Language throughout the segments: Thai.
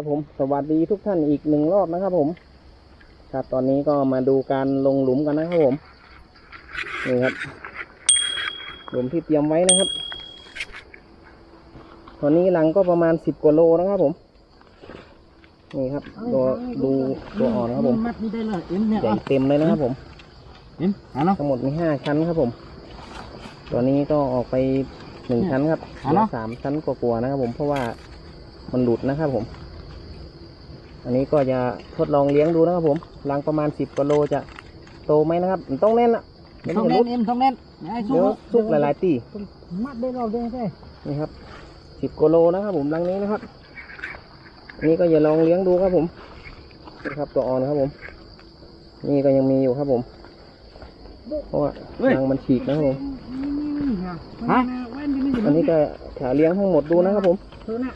ครับผมสวัสดีทุกท่านอีกหนึ่งรอบนะครับผม ครับตอนนี้ก็มาดูการลงหลุมกันนะครับผมนี่ครับ หลุมที่เตรียมไว้นะครับ ตอนนี้รังก็ประมาณสิบกว่าโลนะครับผมนี่ครับตัวดูตัวอ่อนครับผมมัดนี่ได้เลยเอ็มเนี่ยใหญ่เต็มเลยนะครับผมอ็มอะเนาะทั้งหมดมีห้าชั้นครับผม ตัวนี้ก็ออกไปหนึ่งชั้นครับเอาเหลือสามชั้นกว่าๆนะครับผมเพราะว่ามันหลุดนะครับผม อันนี้ก็จะทดลองเลี้ยงดูนะครับผมรังประมาณสิบกว่าโลจะโตไหมนะครับมันต้องแน่นอะเดี๋ยวต้มัอนงจะเล่รุนดเอ็มต้องเล่นอย่าให้เดี๋ยวซุกหลายๆตีๆมัดได้เราได้ได้นี่ครับสิบกว่าโลนะครับผมรังนี้นะครับอันนี้ก็อย่าลองเลี้ยงดูครับผมนี่ครับตัวอ่อนครับผม นี่ก็ยังมีอยู่ครับผมเพราะว่ารังมันฉีกนะครับผมฮะอันนี้ก็ถาเลี้ยงทั้งหมดดูนะครับผมเธอน่ะ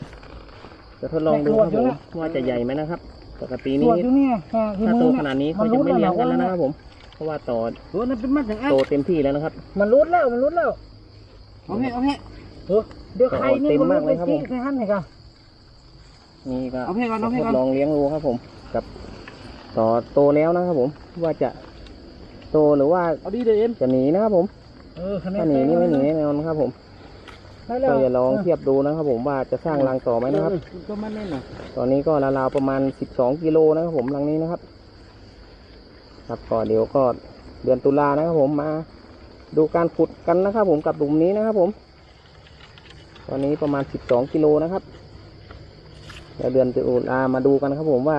จะทดลองดูครับตรผวจมอยู่นะว่าจะใหญ่ไหมนะครับ ปกติตรนี้วจอยู่เนี่ยอ่าคือถ้ามืโตอขนาดนี้มัเขานจะรุดไม่เลี้ยงกันแล้แล้ววนะครับผม เพราะว่าต่อตัวนั้นเป็นมัดอย่างอะโตเต็มที่แล้วนะครับ มันรุดแล้วมันรุดแล้วโอเคโอเคเออเดี๋ยวใครนี่เต็มมันมารุกดเลไปยครับซี่ผมในหันไหนกันนี่ก็เอาให้ก่อนเอาให้ทก่อนดลองเลี้ยงดูครับผม กับต่อโตแล้วนะครับผม ว่าจะโตหรือว่าเอาดีเดี๋ยวเอ็มจะหนีนะครับผมเออคะแนถ้าหนีนี่ไม่หนีแน่นอนครับผม ได้แล้วก็จะลองเทียบดูนะครับ ผมว่าจะสร้างรังต่อไหมนะครับเออก็มันแน่นหน่อยตอนนี้ก็ราวๆประมาณ 12 กิโลนะครับผมรังนี้นะครับ ครับก็เดี๋ยวก็เดือนตุลานะครับผมมาดูการขุดกันนะครับผมกับหลุมนี้นะครับผม ตอนนี้ประมาณ 12 กิโลนะครับเดี๋ยวเดือนตุลามาดูกันครับ ผมว่า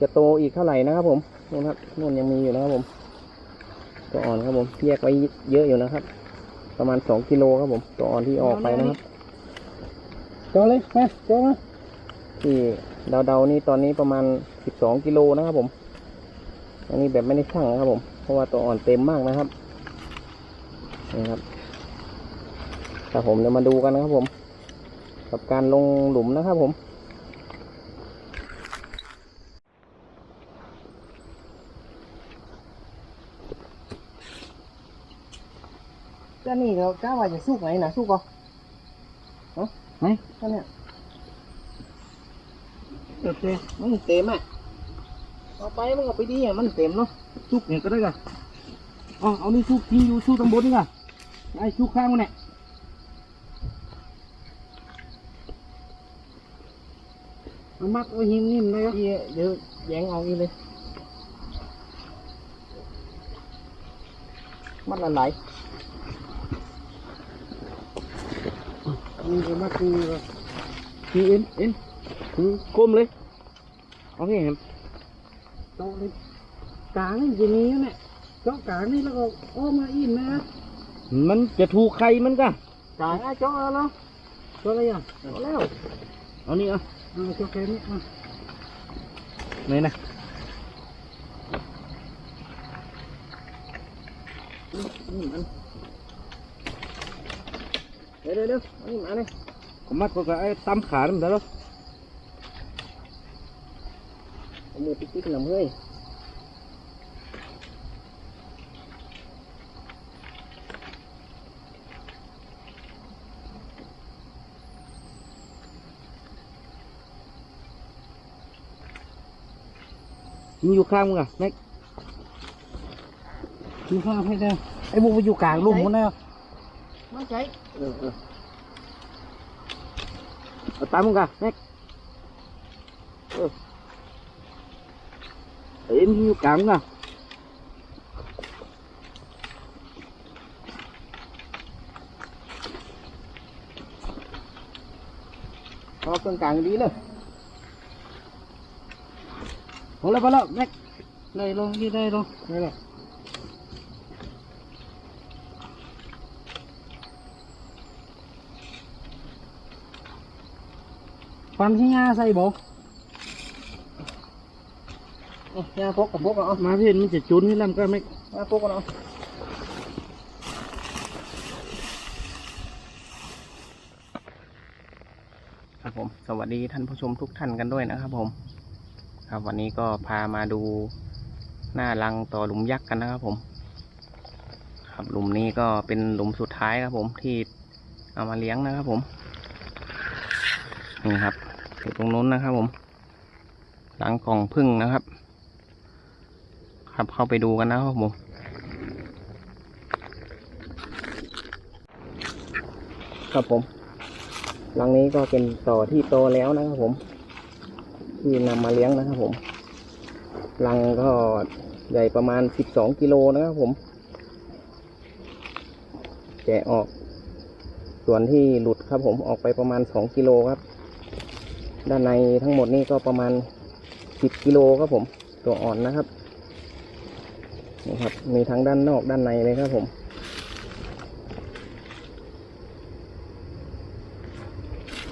จะโตอีกเท่าไหร่นะครับ ผมนู่นครับนู่นยังมีอยู่นะครับผมตัวอ่อนครับผมแยกไว้เยอะอยู่นะครับ ประมาณ2กิโลครับผมตัวอ่อนที่ออกไปนะครับเจอเลยมาเจอมาที่เดาๆนี่ตอนนี้ประมาณ12กิโลนะครับผม อันนี้แบบไม่ได้ชั่งนะครับผม เพราะว่าตัวอ่อนเต็มมากนะครับนี่ครับแต่ผมเดี๋ยวมาดูกันนะครับผม กับการลงหลุมนะครับผม ก็นี่เราก้าว่าจะสู้ไหนนะสู้ก่อนเนาะไหนก็เนี่ยเต็มเต็มมันเต็มอะเอาไปมันก็ไปดีอะมันเต็มเนาะซุกเนี่ยก็ได้กันอ๋อเอานี่ซุกที่อยู่ซุกตำบลนี่กันไอ้ซุกข้างมันเนี่ยเอามัดเอาหิมนิ่มเลยเดี๋ยวเดี๋ยวแยงเอาอีกเลยมันละไหลายนี่ก็มัดคือคือเอ็นเอ็นคือก้มเลยเอาไงครับโตะเลยกลางนี่อย่างนี้เนี่ยเจาะกลางนี่แล้วก็อ้อมมาอินนะมันจะถูกใครมันกันกลางอะเจ้าเอาแล้วเจาะอะไรอะเอาแล้วเอานี่อะเอาเจาะแค่นี้อะไหนนะนี่มัน เดี๋ยวเดี๋ยวเดี๋ยวเอานี่มาเลยผมมัดก็ไอ้ตำขามันได้แล้วเอามือติ๊กๆหน่อยเฮ้ยมันอยู่ข้างมึงอะแม็กอยู่ข้างให้ได้ไอ้บุกไปอยู่กลางลุ่มมันได้มั่นใจเออเออเอาตามมึงกันแม็กเออไอ้มันอยู่กลางมึงอะ เอาเครื่องกลางดีเลยพอแล้วพอแล้วแม็กได้ลงนี่ได้ลงได้แล้ว ฟันที่งาใส่บ่เอายาพกกับพกเอามาเพื่อนมันจะจุนให้ลำก็ไม่ยาพกกันเอาครับผมสวัสดีท่านผู้ชมทุกท่านกันด้วยนะครับผม ครับวันนี้ก็พามาดูหน้ารังต่อหลุมยักษ์กันนะครับผม ครับหลุมนี้ก็เป็นหลุมสุดท้ายครับผมที่เอามาเลี้ยงนะครับผม นี่ครับ อยู่ตรงนู้นนะครับ ผม หลังกล่องพึ่งนะครับครับเข้าไปดูกันนะครับผมครับผม หลังนี้ก็เป็นต่อที่โตแล้วนะครับผม ที่นำมาเลี้ยงนะครับผมรังก็ใหญ่ประมาณ12กิโลนะครับผม แกะออก ส่วนที่หลุดครับผมออกไปประมาณ2กิโลครับ ด้านในทั้งหมดนี่ก็ประมาณ 10 กิโลครับผม ตัวอ่อนนะครับนี่ครับ มีทั้งด้านนอกด้านในเลยครับผม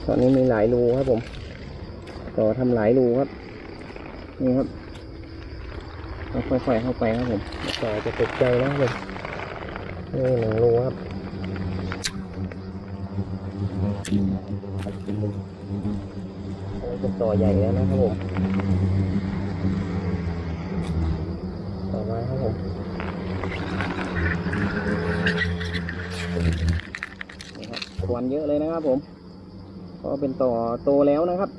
ตอนนี้มีหลายรูครับผม ต่อทำหลายรูครับ นี่ครับเราค่อยๆเข้าไปครับผมต่อจะตกใจนะครับผมนี่หนึ่งรูครับอันนี้ เป็นต่อใหญ่แล้วนะครับผม ต่อมาครับผมครันเยอะเลยนะครับผม ก็เป็นต่อโตแล้วนะครับ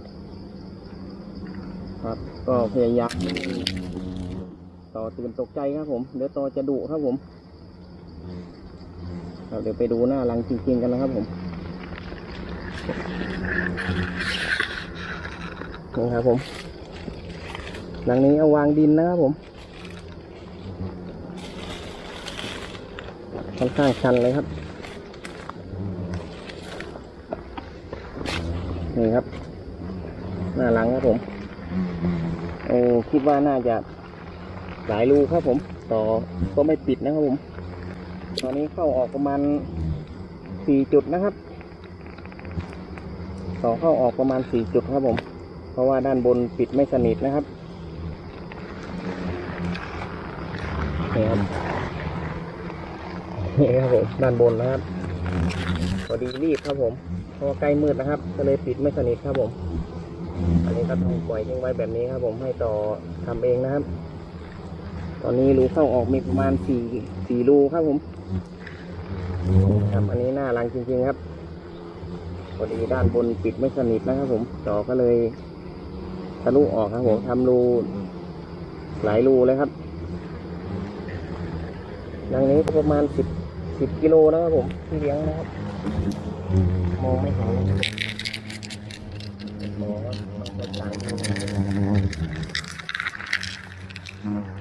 ครับ ก็พยายามต่อตื่นตกใจครับผม เดี๋ยวต่อจะดุครับผมเดี๋ยวไปดูหน้ารังจริงๆกันนะครับผม นี่ครับผมหลังนี้เอาวางดินนะครับผมค่อนข้างชันเลยครับนี่ครับ หน้าหลังครับผมโอ้คิดว่าน่าจะหลายรูครับผม ต่อก็ไม่ปิดนะครับผม ตอนนี้เข้าออกประมาณสี่จุดนะครับ ต่อเข้าออกประมาณสี่จุดครับผม เพราะว่าด้านบนปิดไม่สนิทนะครับนี่ครับนี่ครับผมด้านบนนะครับพอดีรีบครับผมเพราะใกล้มืดนะครับ ก็เลยปิดไม่สนิทครับผม อันนี้ก็ต้องปล่อยทิ้งไว้แบบนี้ครับ ผมให้ต่อทำเองนะครับ ตอนนี้รูเข้าออกมีประมาณสี่สี่รูครับผมครับอันนี้หน้ารังจริงๆครับพอดีด้านบนปิดไม่สนิทนะครับผมต่อก็เลย ทะลุออกครับผมทำรูหลายรูเลยครับรังนี้ก็ประมาณสิบสิบกิโลนะครับผมที่เลี้ยงนะครับ มองไม่เห็นเลยมองว่ามันจะต่างกัน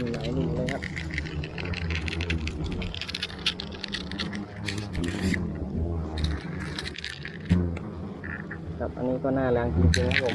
มีหลายรูเลยครับครับ อันนี้ก็น่าแรงจริงๆครับผม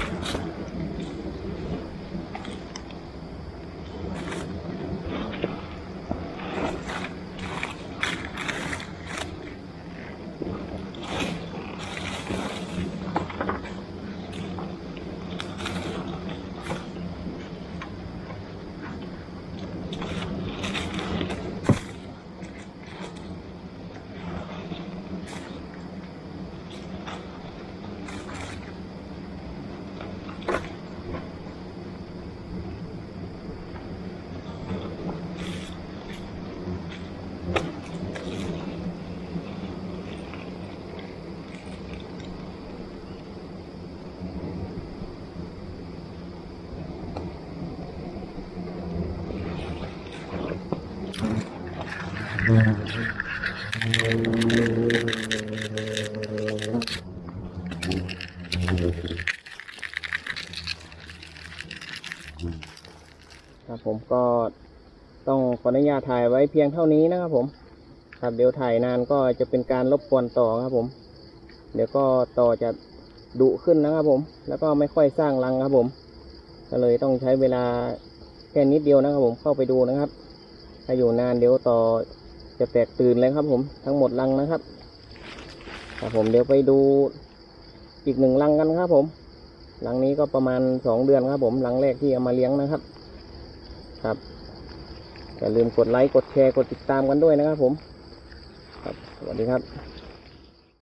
ครับผมก็ต้องขออนุญาตถ่ายไว้เพียงเท่านี้นะครับผม ครับเดี๋ยวถ่ายนานก็จะเป็นการรบกวนต่อครับผม เดี๋ยวก็ต่อจะดุขึ้นนะครับผม แล้วก็ไม่ค่อยสร้างรังครับผม ก็เลยต้องใช้เวลาแค่นิดเดียวนะครับผมเข้าไปดูนะครับ ถ้าอยู่นานเดี๋ยวต่อ จะแตกตื่นเลยครับ ผมทั้งหมดรังนะครับครับผมเดี๋ยวไปดูอีกหนึ่งรังกันครับ ผมรังนี้ก็ประมาณสองเดือนครับ ผมรังแรกที่เอามาเลี้ยงนะครับ ครับอย่าลืมกดไลค์กดแชร์กดติดตามกันด้วยนะครับ ผม ครับสวัสดีครับ